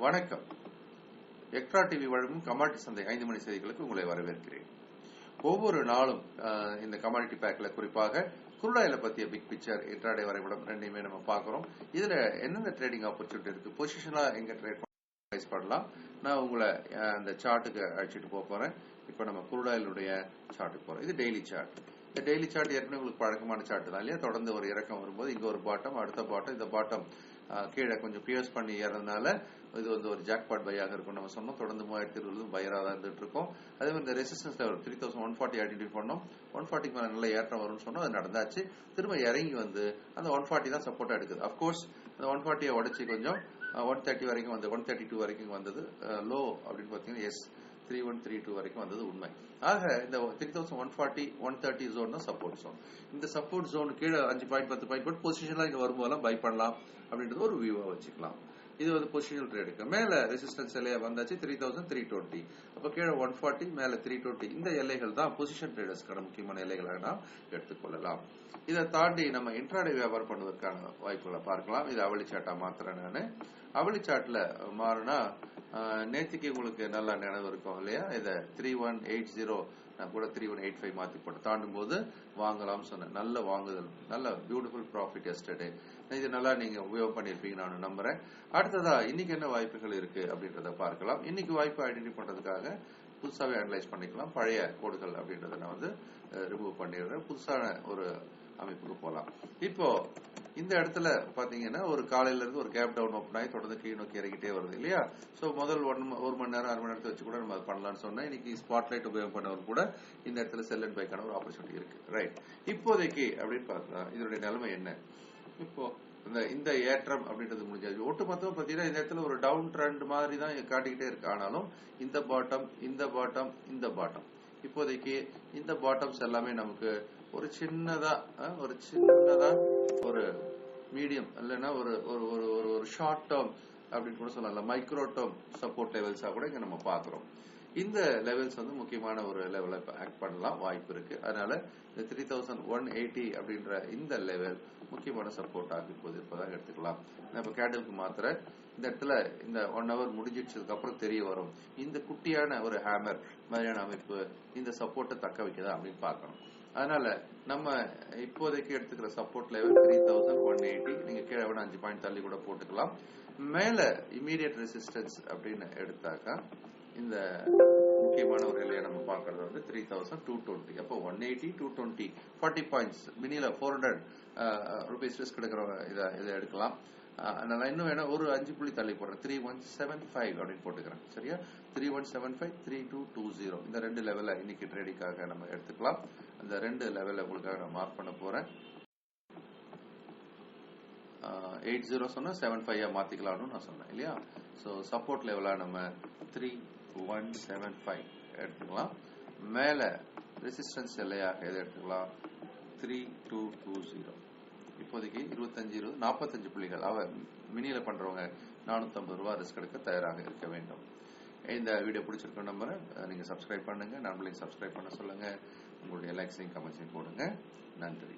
வணக்கம். Extra TV வழங்கும் commodity சந்தை ஐந்து மணி செய்திகளுக்கு உங்களை வரவேற்கிறேன். ஒவ்வொரு நாளும் இந்த கமாடிட்டி பேக்ல குறிப்பாக குருடாயில பத்திய பிக் பிக்சர் இன்ட்ராடே வரைபடம் ரெண்டையுமே நம்ம பாக்குறோம் இதுல என்னென்ன ட்ரேடிங் ஆப்பர்ச்சுனிட்டி இருக்கு? பொசிஷனா எங்க ட்ரேட் பண்ணலாம். நான் உங்களை அந்த சார்ட்டுக்கு அழைச்சிட்டு போக போறேன். இப்போ நம்ம குருடாயிலுடைய சார்ட்டுக்கு போறோம். இது டெய்லி சார்ட் டெய்லி சார்ட் ஏற்கனவே உங்களுக்கு பழக்கமான சார்ட் தான் இல்லையா? தொடர்ந்து ஒரு இறக்கம் வரும்போது இங்க ஒரு பாட்டம் அடுத்த பாட்டம் இந்த பாட்டம் கீழே கொஞ்சம் பியர்ஸ் பண்ணி ஏறதுனால இது வந்து ஒரு ஜாக்பாட் பையாக இருக்கும் நம்ம சொன்னோம். தொடர்ந்து மூவாயிரத்தி இருபது பையராக தான் இருந்துட்டு இருக்கோம். அதே மாதிரி இந்த resistance level three thousand one forty identify பண்ணோம் ஒன் ஃபார்ட்டிக்கு மேலே நல்ல ஏற்றம் வரும்னு சொன்னோம். அது நடந்தாச்சு. திரும்ப இறங்கி வந்து அந்த ஒன் ஃபார்ட்டி தான் சப்போர்ட் எடுக்குது. அஃப்கோர்ஸ் அந்த ஒன் ஃபார்ட்டியை உடச்சி கொஞ்சம் ஒன் தேர்ட்டி வரைக்கும் வந்து ஒன் தேர்ட்டி டூ வரைக்கும் வந்தது லோ அப்படின்னு பார்த்தீங்கன்னா S three one three two வரைக்கும் வந்தது உண்மை. ஆக இந்த three thousand one forty one thirty zone தான் சப்போர்ட் ஜோன் இந்த சப்போர்ட் ஜோன் கீழே அஞ்சு பாயிண்ட் பத்து பாயிண்ட் போட்டு பொசிஷன்லாம் இங்கே வரும்போதெல்லாம் பை பண்ணலாம் அப்படின்றது ஒரு வியூவாக வச்சுக்கலாம். இது வந்து பொசிஷனல் ட்ரேடுக்கு மேல ரெசிஸ்டன்ஸ் எல்லையா வந்தாச்சு த்ரீ தௌசண்ட் த்ரீ டுவெண்ட்டி அப்போ கீழே ஒன் ஃபார்ட்டி மேல த்ரீ டுவெண்ட்டி இந்த எல்லைகள் தான் பொசிஷன் ட்ரேடர்ஸ்க்கான முக்கியமான எல்லைகளாக நாம் எடுத்துக்கொள்ளலாம். இதை தாண்டி நம்ம இன்ட்ராடே வியாபாரம் பண்ணுவதற்கான வாய்ப்புகளை பார்க்கலாம். இது அவளி சாட்டா மாத்திரம் நான். அவளி சாட்ல மாறினா நேத்திக்கு உங்களுக்கு நல்லா நினைவு இருக்கும் இல்லையா? இதை த்ரீ ஒன் எயிட் ஜீரோ நான் கூட த்ரீ ஒன் எயிட் ஃபைவ் மாற்றி போட்டு தாண்டும் போது வாங்கலாம்னு சொன்னேன். நல்ல வாங்குதல் நல்ல பியூட்டிஃபுல் ப்ராஃபிட் எஸ்டர்டே இது நல்லா நீங்க உபயோகம் பண்ணிருப்பீங்க நான் நம்புறேன். அடுத்ததா இன்னைக்கு என்ன வாய்ப்புகள் இருக்கு அப்படின்றத பார்க்கலாம். இன்னைக்கு வாய்ப்பு ஐடென்டி பண்றதுக்காக புதுசாகவே அனலைஸ் பண்ணிக்கலாம். பழைய கோடுகள் அப்படின்றத நான் வந்து ரிமூவ் பண்ணிடுறேன். புதுசான ஒரு அமைப்புக்கு போகலாம் இப்போ இந்த இடத்துல பாத்தீங்கன்னா ஒரு காலையில இருந்து ஒரு கேப் டவுன் ஓப்பன் ஆகி தொடர்ந்து கீழ் நோக்கி இறங்கிட்டே வருது இல்லையா? சோ முதல் ஒன் ஒரு மணி நேரம் அரை மணி நேரத்தை வச்சு கூட நம்ம பண்ணலாம்னு சொன்னா இன்னைக்கு ஸ்பாட்லைட் உபயோகம் பண்ணவர் கூட இந்த இடத்துல செல் அண்ட் பைக்கான ஒரு ஆப்பர்ச்சுனிட்டி இருக்கு. ரைட் இப்போதைக்கு அப்படின்னு பார்த்தா இதனுடைய நிலைமை என்ன? இப்போ இந்த இந்த ஏற்றம் அப்படின்றது முடிஞ்சாச்சு. ஒட்டுமொத்தமா பாத்தீங்கன்னா இந்த இடத்துல ஒரு டவுன் ட்ரெண்ட் மாதிரி தான் காட்டிக்கிட்டே இருக்கு. ஆனாலும் இந்த பாட்டம் இந்த பாட்டம் இந்த பாட்டம் இப்போதைக்கு இந்த பாட்டம்ஸ் எல்லாமே நமக்கு ஒரு சின்னதா ஒரு சின்னதா ஒரு மீடியம் இல்லைன்னா ஒரு ஒரு ஒரு ஒரு ஒரு ஷார்ட் டேர்ம் அப்படின்னு கூட சொல்லலாம். மைக்ரோ சப்போர்ட் லெவல்ஸா கூட இங்க நம்ம பாக்குறோம் இந்த லெவல்ஸ் வந்து முக்கியமான ஒரு லெவல ஆக்ட் பண்ணலாம். வாய்ப்பு இருக்கு. அதனால இந்த த்ரீ தௌசண்ட் ஒன் எயிட்டி அப்படின்ற இந்த லெவல் முக்கியமான சப்போர்ட் ஆகி போகுது. இப்பதான் எடுத்துக்கலாம். இப்ப கேண்டலுக்கு மாத்திர இந்த இடத்துல இந்த ஒன் ஹவர் முடிஞ்சிடுச்சதுக்கு அப்புறம் தெரிய வரும். இந்த குட்டியான ஒரு ஹேமர் மாதிரியான அமைப்பு இந்த சப்போர்ட்டை தக்க வைக்கதா அப்படின்னு பார்க்கணும். அதனால நம்ம இப்போதைக்கு எடுத்துக்கிற support level three thousand one eighty நீங்க கீழே விட அஞ்சு பாயிண்ட் தள்ளி கூட போட்டுக்கலாம். மேல இமீடியட் ரெசிஸ்டன்ஸ் அப்படின்னு எடுத்தாக்கா இந்த முக்கியமான ஒரு நிலையை நம்ம பார்க்கறது வந்து த்ரீ தௌசண்ட் டூ டுவெண்ட்டி அப்போ one eighty two twenty forty points மினில four hundred rupees risk எடுக்கிற இதை இதை எடுக்கலாம். நான் இன்னும் வேணா ஒரு அஞ்சு புள்ளி தள்ளி போடுறேன். த்ரீ ஒன் செவன் ஃபைவ் அப்படின்னு போட்டுக்கிறேன். சரியா? Three one seven five three two two zero இந்த ரெண்டு லெவலில் இன்னைக்கு ட்ரேடிங்காக நம்ம எடுத்துக்கலாம். அந்த ரெண்டு லெவலில் உங்களுக்காக நான் மார்க் பண்ண போறேன். எயிட் ஜீரோ சொன்னால் செவன் ஃபைவாக மாற்றிக்கலாம்னு நான் சொன்னேன் இல்லையா? ஸோ சப்போர்ட் லெவலாக நம்ம த்ரீ ஒன் செவன் ஃபைவ் எடுத்துக்கலாம். மேலே ரெசிஸ்டன்ஸ் எல்லையாக எது எடுத்துக்கலாம்? த்ரீ டூ டூ ஜீரோ இப்போதைக்கு இருபத்தஞ்சு இருபது நாற்பத்தஞ்சு புள்ளிகள். அவர் மினியில பண்றவங்க நானூற்றம்பது ரூபா ரிஸ்க் எடுக்க தயாராக இருக்க வேண்டும். இந்த வீடியோ பிடிச்சிருக்க நம்புறேன் நீங்க சப்ஸ்கிரைப் பண்ணுங்க. நம்மளையும் சப்ஸ்கிரைப் பண்ண சொல்லுங்க. உங்களுடைய லைக்ஸையும் கமெண்ட்ஸையும் போடுங்க. நன்றி.